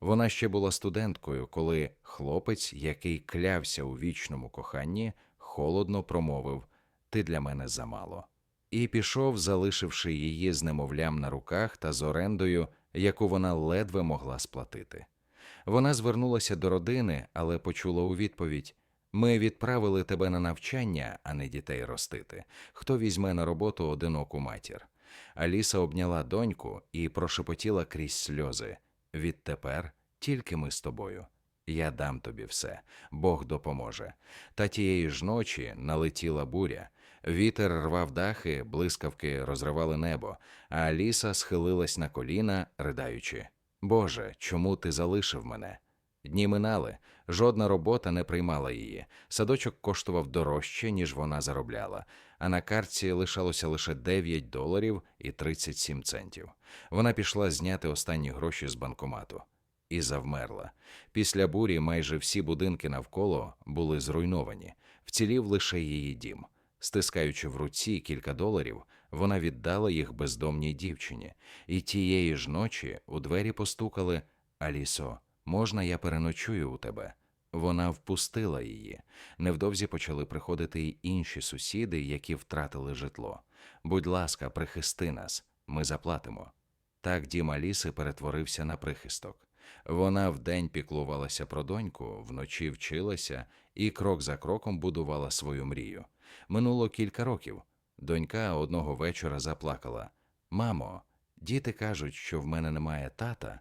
Вона ще була студенткою, коли хлопець, який клявся у вічному коханні, холодно промовив Ти для мене замало. І пішов, залишивши її з немовлям на руках та з орендою, яку вона ледве могла сплатити. Вона звернулася до родини, але почула у відповідь Ми відправили тебе на навчання, а не дітей ростити. Хто візьме на роботу одиноку матір? Аліса обняла доньку і прошепотіла крізь сльози Відтепер тільки ми з тобою. Я дам тобі все, Бог допоможе. Та тієї ж ночі налетіла буря. Вітер рвав дахи, блискавки розривали небо, а Аліса схилилась на коліна, ридаючи: Боже, чому ти залишив мене? Дні минали, жодна робота не приймала її. Садочок коштував дорожче, ніж вона заробляла, а на картці лишалося лише 9 доларів і 37 центів. Вона пішла зняти останні гроші з банкомату і завмерла. Після бурі майже всі будинки навколо були зруйновані, вцілів лише її дім. Стискаючи в руці кілька доларів, вона віддала їх бездомній дівчині, і тієї ж ночі у двері постукали Алісо, можна я переночую у тебе? Вона впустила її. Невдовзі почали приходити й інші сусіди, які втратили житло. Будь ласка, прихисти нас, ми заплатимо. Так дім Аліси перетворився на прихисток. Вона вдень піклувалася про доньку, вночі вчилася і крок за кроком будувала свою мрію. Минуло кілька років. Донька одного вечора заплакала: Мамо, діти кажуть, що в мене немає тата.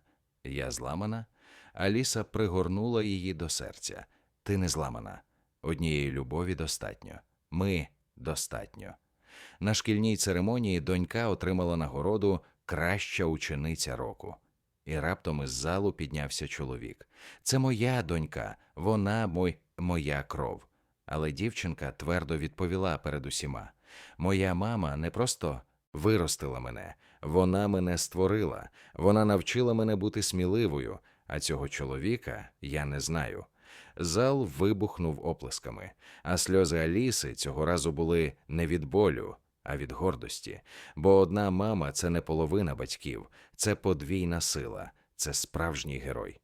Я зламана. Аліса пригорнула її до серця. Ти не зламана. Однієї любові достатньо. Ми достатньо. На шкільній церемонії донька отримала нагороду Краща учениця року. І раптом із залу піднявся чоловік. Це моя донька, вона мой, моя кров. Але дівчинка твердо відповіла перед усіма: Моя мама не просто виростила мене, вона мене створила, вона навчила мене бути сміливою, а цього чоловіка я не знаю. Зал вибухнув оплесками, а сльози Аліси цього разу були не від болю, а від гордості. Бо одна мама це не половина батьків, це подвійна сила, це справжній герой.